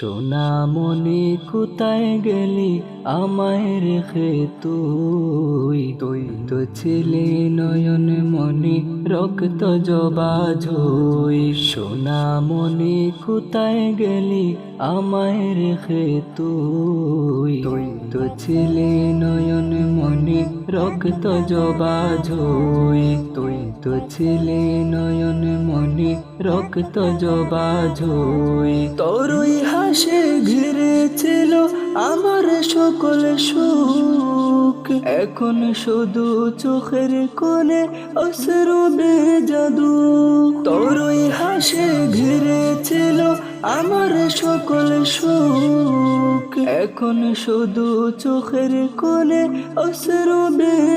সোনামণি কোথায় গেলি? আমায় রেখে তুই। তুই তো ছেলে নয়ন মনি, রক্ত জবা ঝুই। সোনামণি কোথায় গেলি? আমায় রেখে তুই। তুই তো ছেলে নয়ন মনি, রক্ত জবা ঝুই। তো ছেলে নয়ন মনি, রক্ত জবা ঝুই তোরই হাসে ঘিরেছিল আমার সকল সুখ। এখন শুধু চোখের কোণে অশ্রু জাদু তোরই হাসে ঘিরেছিল আমার সকল সুখ। এখন শুধু চোখের কোণে অশ্রু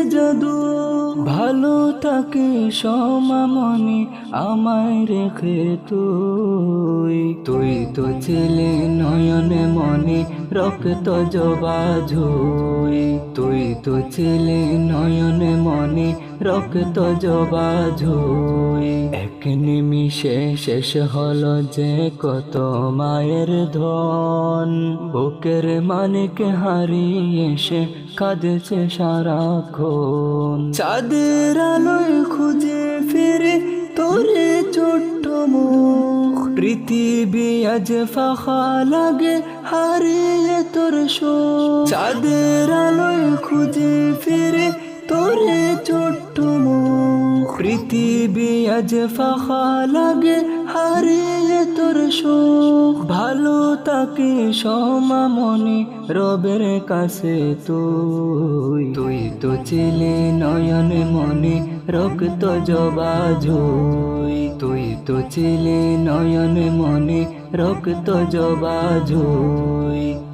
জাদু ভালো থাকে সমামনি, আমায় রেখে তুই। তুই তো ছেলে নয়নে মনে, রক্ত জবা ঝুই। তুই তো ছেলে নয়নে রক্ত জবা ঝুই। এক নিমিষে শেষ হলো যে কত মায়ের ধন। বুকের মানিকে হারিয়ে সে কাঁদেছে সারাক্ষণ। চাঁদের আলোয় খুঁজে ফিরে তোরে ছোট্ট মুখ। পৃথিবী আজ ফাঁকা লাগে, হারিয়ে তোর শোক। চাঁদের আলোয় খুঁজে ফিরে তোরে পৃথিবী আজ ফাঁকা লাগে, হারিয়ে তোর শোক। ভালো তাকে সমামনি রবের কাছে তুই। তুই তো ছেলে নয়ন মনে, রক্ত জবা ঝুই। তুই তো ছেলে নয়ন মনে, রক্ত জবা ঝুই।